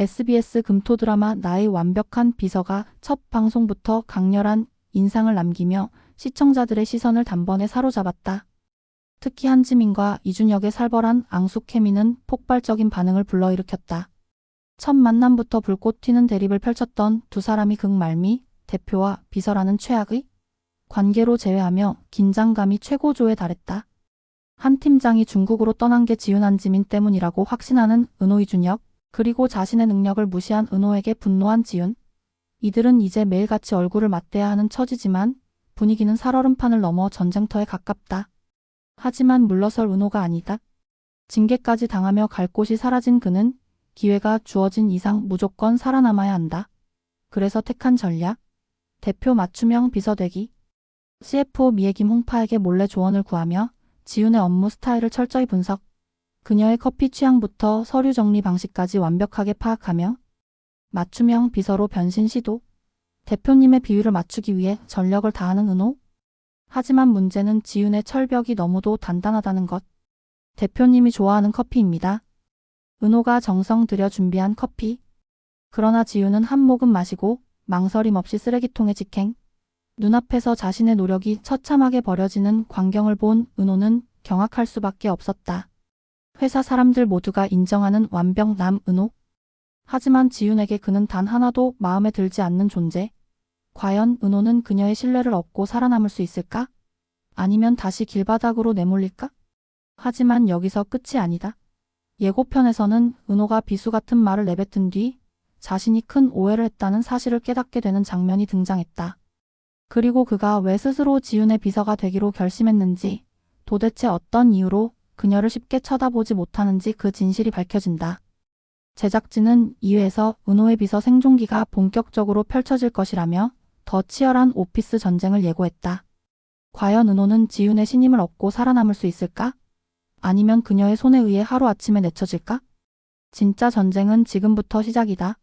SBS 금토 드라마 나의 완벽한 비서가 첫 방송부터 강렬한 인상을 남기며 시청자들의 시선을 단번에 사로잡았다. 특히 한지민과 이준혁의 살벌한 앙숙 케미는 폭발적인 반응을 불러일으켰다. 첫 만남부터 불꽃 튀는 대립을 펼쳤던 두 사람이 극말미 대표와 비서라는 최악의 관계로 제외하며 긴장감이 최고조에 달했다. 한 팀장이 중국으로 떠난 게 지훈 한지민 때문이라고 확신하는 은호 이준혁, 그리고 자신의 능력을 무시한 은호에게 분노한 지훈. 이들은 이제 매일같이 얼굴을 맞대야 하는 처지지만 분위기는 살얼음판을 넘어 전쟁터에 가깝다. 하지만 물러설 은호가 아니다. 징계까지 당하며 갈 곳이 사라진 그는 기회가 주어진 이상 무조건 살아남아야 한다. 그래서 택한 전략. 대표 맞춤형 비서되기. CFO 미애김 홍파에게 몰래 조언을 구하며 지훈의 업무 스타일을 철저히 분석. 그녀의 커피 취향부터 서류 정리 방식까지 완벽하게 파악하며 맞춤형 비서로 변신 시도. 대표님의 비위를 맞추기 위해 전력을 다하는 은호. 하지만 문제는 지훈의 철벽이 너무도 단단하다는 것. 대표님이 좋아하는 커피입니다. 은호가 정성 들여 준비한 커피. 그러나 지훈은 한 모금 마시고 망설임 없이 쓰레기통에 직행. 눈앞에서 자신의 노력이 처참하게 버려지는 광경을 본 은호는 경악할 수밖에 없었다. 회사 사람들 모두가 인정하는 완벽 남 은호. 하지만 지훈에게 그는 단 하나도 마음에 들지 않는 존재. 과연 은호는 그녀의 신뢰를 얻고 살아남을 수 있을까? 아니면 다시 길바닥으로 내몰릴까? 하지만 여기서 끝이 아니다. 예고편에서는 은호가 비수 같은 말을 내뱉은 뒤 자신이 큰 오해를 했다는 사실을 깨닫게 되는 장면이 등장했다. 그리고 그가 왜 스스로 지훈의 비서가 되기로 결심했는지, 도대체 어떤 이유로 그녀를 쉽게 쳐다보지 못하는지 그 진실이 밝혀진다. 제작진은 2회에서 은호의 비서 생존기가 본격적으로 펼쳐질 것이라며 더 치열한 오피스 전쟁을 예고했다. 과연 은호는 지훈의 신임을 얻고 살아남을 수 있을까? 아니면 그녀의 손에 의해 하루아침에 내쳐질까? 진짜 전쟁은 지금부터 시작이다.